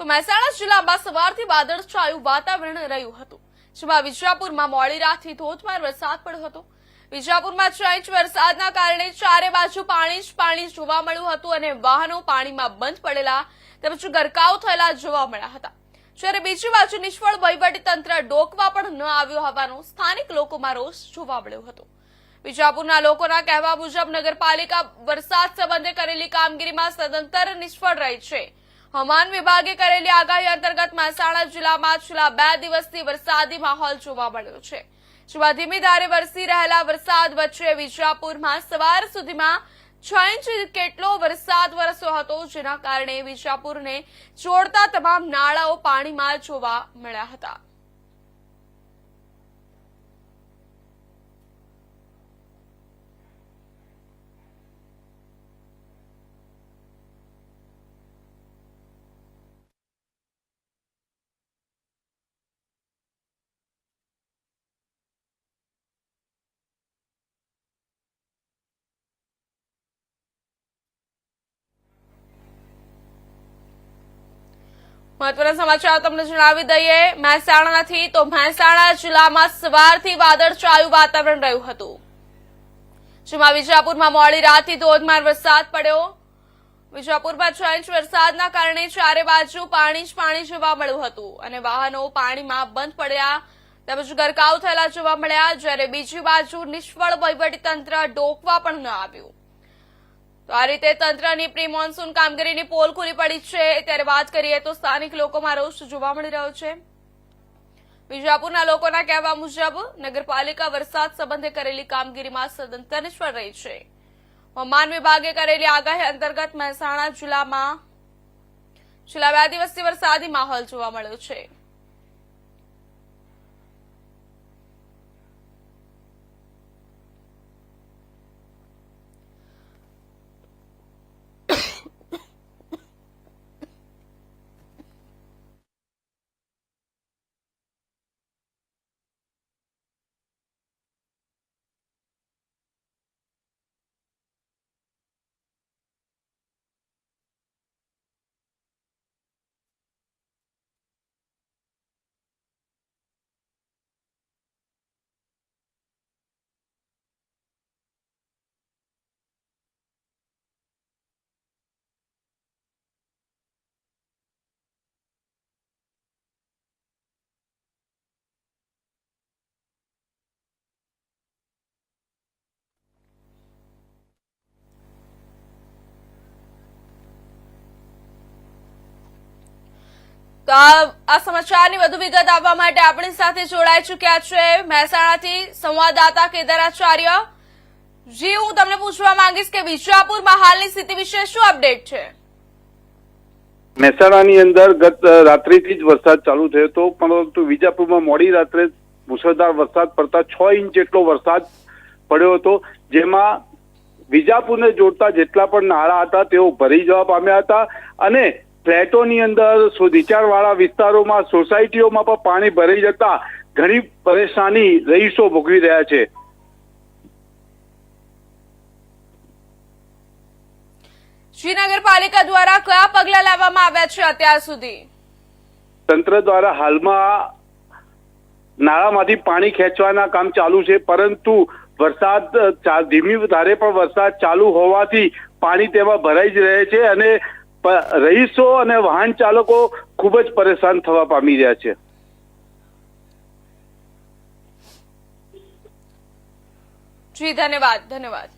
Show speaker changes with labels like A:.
A: તો મહેસાણા જિલ્લામાં સવારથી વાદળછાયું વાતાવરણ રહ્યું હતું. જેમાં વિજાપુરમાં મોડી રાતથી ધોધમાર વરસાદ પડ્યો હતો. વિજાપુરમાં છ ઇંચ વરસાદના કારણે ચારે બાજુ પાણી જ પાણી જોવા મળ્યું હતું અને વાહનો પાણીમાં બંધ પડેલા તેમજ ગરકાવ થયેલા જોવા મળ્યા હતા. જ્યારે બીજી બાજુ નિષ્ફળ તંત્ર ડોકવા પણ ન આવ્યું હોવાનો સ્થાનિક લોકોમાં રોષ જોવા મળ્યો હતો. વિજાપુરના લોકોના કહેવા મુજબ નગરપાલિકા વરસાદ સંબંધે કરેલી કામગીરીમાં સદંતર નિષ્ફળ રહી છે. હવામાન વિભાગે કરેલી આગાહી અંતર્ગત મહેસાણા જિલ્લામાં છેલ્લા બે દિવસથી વરસાદી માહોલ જોવા મળ્યો છે. જેમાં ધીમી ધારે વરસી રહેલા વરસાદ વચ્ચે વિજાપુરમાં સવાર સુધીમાં છ ઇંચ કેટલો વરસાદ વરસ્યો હતો, જેના કારણે વિજાપુરને જોડતા તમામ નાળાઓ પાણીમાં જોવા મળ્યા હતા. મહત્વના સમાચાર તમને જણાવી દઈએ. મહેસાણાથી તો મહેસાણા જિલ્લામાં સવારથી વાદળછાયું વાતાવરણ રહ્યું હતું. જેમાં વિજાપુરમાં મોડી રાતથી ધોધમાર વરસાદ પડ્યો. વિજાપુરમાં છ ઇંચ વરસાદના કારણે ચારે બાજુ પાણી જ પાણી જોવા મળ્યું હતું અને વાહનો પાણીમાં બંધ પડ્યા. તેમજ ગરકાવ થયેલા જોવા મળ્યા, જ્યારે બીજી બાજુ નિષ્ફળ વહીવટીતંત્ર ડોકવા પણ ન આવ્યું. તો આ રીતે તંત્રની પ્રી મોન્સૂન કામગીરીની પોલ ખુલી પડી છે. ત્યારે વાત કરીએ તો સ્થાનિક લોકોમાં રોષ જોવા મળી રહ્યો છે. વિજાપુરના લોકોના કહેવા મુજબ, નગરપાલિકા વરસાદ સંબંધે કરેલી કામગીરીમાં સદંતર નિષ્ફળ રહી છે. હવામાન વિભાગે કરેલી આગાહી અંતર્ગત મહેસાણા જિલ્લામાં છેલ્લા બે દિવસથી વરસાદી માહોલ જોવા મળ્યો છે. તો આ સમાચારની વધુ વિગત આપવા માટે આપણી સાથે જોડાઈ ચુક્યા છે મહેસાણાથી સંવાદદાતા કેદારાચાર્ય. જી, હું તમને પૂછવા માંગીશ કે વિજાપુરમાં હાલની સ્થિતિ વિશે શું અપડેટ છે?
B: મહેસાણાની અંદર ગત રાત્રિથી જ વરસાદ ચાલુ થયો હતો, પરંતુ વિજાપુરમાં મોડી રાત્રે મુસળધાર વરસાદ પડતા છ ઇંચ જેટલો વરસાદ પડ્યો હતો, જેમાં વિજાપુરને જોડતા જેટલા પણ નાળા હતા, તેઓ ભરી જવા પામ્યા હતા અને ફ્લેટોની અંદર નીચાણવાળા વિસ્તારોમાં સોસાયટીઓમાં પણ પાણી ભરાઈ જતા ઘણી પરેશાની રહીશો ભોગવી રહ્યા છે.
A: શ્રીનગર પાલિકા દ્વારા કયા પગલા લેવામાં આવ્યા છે અત્યાર સુધી?
B: તંત્ર દ્વારા હાલમાં નાળામાંથી પાણી ખેંચવાના કામ ચાલુ છે પરંતુ વરસાદ ધીમી ધારે પણ વરસાદ ચાલુ હોવાથી પાણી તેમાં ભરાઈ જ રહે છે અને રહીશો અને વાહન ચાલકો ખૂબ જ પરેશાન થવા પામી રહ્યા છે.
A: જી ધન્યવાદ ધન્યવાદ.